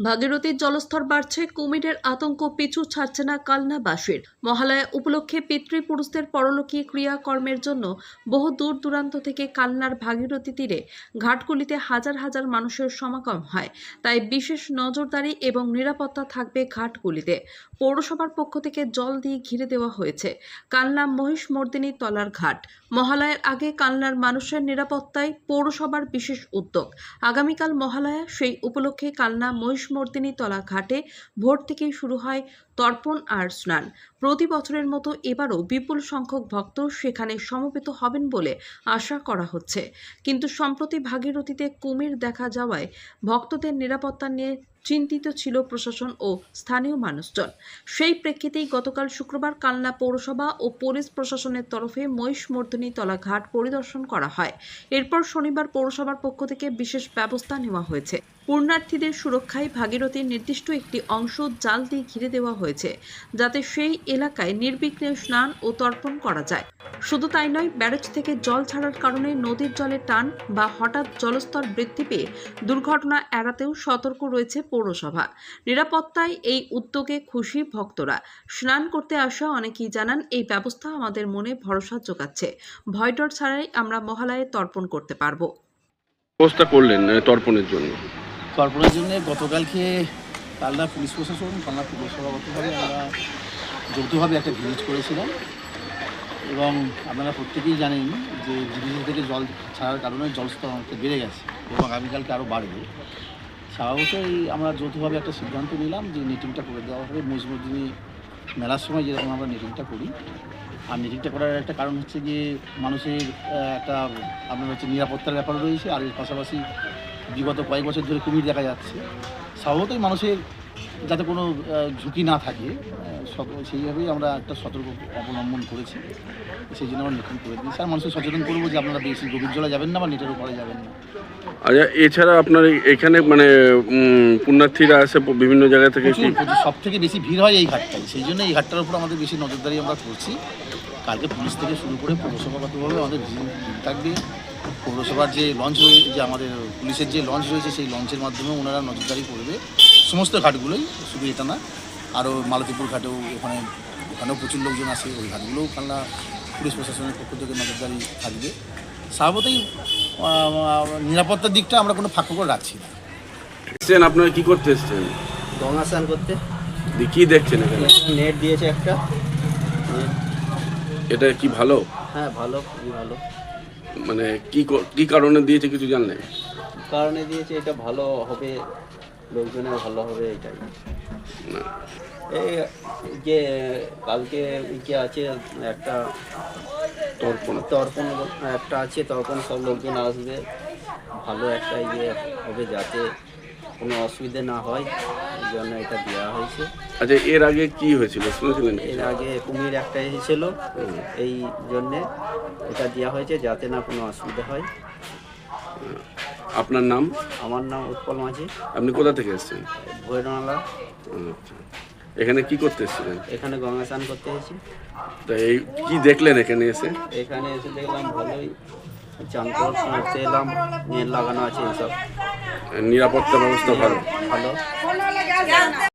ভাগীরথীর জলস্তর বাড়ছে, কুমিরের আতঙ্ক পিছু ছাড়ছে না কালনাবাসীর। মহালয়া উপলক্ষে পিতৃপুরুষদের পরলোকীয় ক্রিয়াকর্মের জন্য বহু দূর দূরান্ত থেকে কালনার ভাগীরথী তীরে ঘাটগুলিতে হাজার হাজার মানুষের সমাগম হয়। তাই বিশেষ নজরদারি এবং নিরাপত্তা থাকবে ঘাটগুলিতে। পৌরসভার পক্ষ থেকে জল দিয়ে ঘিরে দেওয়া হয়েছে কালনা মহিষমর্দিনী তলার ঘাট। মহালয়ার আগে কালনার মানুষের নিরাপত্তায় পৌরসভার বিশেষ উদ্যোগ। আগামীকাল মহালয়া সেই উপলক্ষে কালনা মহিষমর্দিনী তলা ঘাটে ভোর থেকেই শুরু হয় তর্পণ আর স্নান। প্রতি বছরের মতো এবারও বিপুল সংখ্যক ভক্ত সেখানে সমবেত হবেন বলে আশা করা হচ্ছে। কিন্তু সম্প্রতি ভাগীরথীতে কুমির দেখা যাওয়ায় ভক্তদের নিরাপত্তা নিয়ে চিন্তিত ছিল প্রশাসন ও স্থানীয় মানুষজন। সেই প্রেক্ষিতেই গতকাল শুক্রবার কালনা পৌরসভা ও পুলিশ প্রশাসনের তরফে মহিষমর্দিনী তলা ঘাট পরিদর্শন করা হয়। এরপর শনিবার পৌরসভার পক্ষ থেকে বিশেষ ব্যবস্থা নেওয়া হয়েছে। পূর্ণার্থীদের সুরক্ষায় ভাগীরথীর নির্দিষ্ট একটি অংশ জাল দিয়ে ঘিরে দেওয়া হয়েছে। যাতে সেই এলাকায় নির্বিঘ্নে স্নান ও তর্পণ করা যায়। শুধু তাই নয় ব্যারেজ থেকে জল ছাড়ার কারণে নদীর জলে টান বা হঠাৎ জলস্তর বৃদ্ধি পেয়ে দুর্ঘটনা এড়াতেও সতর্ক রয়েছে পৌরসভা। নিরাপত্তায় এই উদ্যোগে খুশি ভক্তরা। স্নান করতে আসা অনেকেই জানান এই ব্যবস্থা আমাদের মনে ভরসা যোগাচ্ছে। ভয়ডর ছাড়াই আমরা মহালয়ে তর্পণ করতে পারব। ব্যবস্থা করলেন তর্পণের জন্য। তর্পণের জন্য গতকালকে কালনা পুলিশ প্রশাসন, কালনা পৌরসভাগতভাবে আমরা যৌথভাবে একটা ভিজিট করেছিলাম। এবং আপনারা প্রত্যেকেই জানেন যে ব্রিজ থেকে জল ছাড়ার কারণে জলস্তর অনেকটা বেড়ে গেছে এবং আগামীকালকে আরও বাড়বে। স্বাভাবিকই আমরা যৌথভাবে একটা সিদ্ধান্ত নিলাম যে মিটিংটা করে দেওয়া হবে। মজমুদ্দিনী মেলার সময় যেরকম আমরা মিটিংটা করি, আর মিটিংটা করার একটা কারণ হচ্ছে যে মানুষের একটা আপনার হচ্ছে নিরাপত্তার ব্যাপার রয়েছে। আর এর পাশাপাশি বিগত কয়েক বছর ধরে কুমির দেখা যাচ্ছে। স্বভাবতই মানুষের যাতে কোনো ঝুঁকি না থাকে সেইভাবেই আমরা একটা সতর্ক অবলম্বন করেছি। সেই জন্য আমরা মিটিং করে দিয়েছি আর মানুষকে সচেতন করব যে আপনারা বেশি গভীর জলে যাবেন না বা নেটের উপরে যাবেন না। আচ্ছা এছাড়া আপনার এখানে মানে পুণ্যার্থীরা আসে বিভিন্ন জায়গা থেকে সব থেকে বেশি ভিড় হয় এই ঘাটটাই সেই জন্য এই ঘাটটার উপর আমাদের বেশি নজরদারি আমরা করছি। কালকে পুলিশ থেকে শুরু করে পৌরসভাগতভাবে আমাদের থাকবে। পৌরসভার যে লঞ্চ রয়েছে যে আমাদের পুলিশের যে লঞ্চ রয়েছে সেই লঞ্চের মাধ্যমে ওনারা নজরদারি করবে। সমস্ত ঘাটগুলোই শুধু এটা না আরও মালতীপুর ঘাটেও ওখানে ওখানেও প্রচুর লোকজন আসে ওই ঘাটগুলোও কালনা পুলিশ প্রশাসনের পক্ষ থেকে নজরদারি থাকবে। স্বভাবতই নিরাপত্তার দিকটা আমরা কোনো ফাঁক করে রাখছি না। এসছেন আপনারা কি করতে এসছেন? গঙ্গা স্নান করতে। কি দেখছেন এখানে? নেট দিয়েছে একটা। এটা কি ভালো? হ্যাঁ ভালো খুবই ভালো। মানে কি ক- কি কারণে দিয়েছে কিছু জানলেন? কারণে দিয়েছে? এটা ভালো হবে লোকজনের ভালো হবে এটাই। না। এই যে কালকে যে আছে একটা তর্পণ। তর্পণ একটা আছে তর্পণ সব লোকজন আসবে। ভালো একটা ইয়ে হবে যাতে কোনো অসুবিধে না হয় এই জন্য এটা দেওয়া হয়েছে। আচ্ছা এর আগে কি হয়েছিল? শুনেছিলেন এর আগে কুমির একটা এসেছিল এই জন্যে এটা দেওয়া হয়েছে যাতে না কোনো অসুবিধা হয়। আপনার নাম? আমার নাম উৎপল মাঝি। আপনি কোথা থেকে এসছেন? ভৈরনালা আচ্ছা। এখানে কি করতে এসেছিলেন? এখানে গঙ্গা স্নান করতে এসেছি। তো এই কি দেখলেন এখানে এসে? এখানে এসে দেখলাম ভালোই চান করতে এলাম নেট লাগানো আছে এইসব নিরাপত্তা ব্যবস্থা ভালো। ভালো।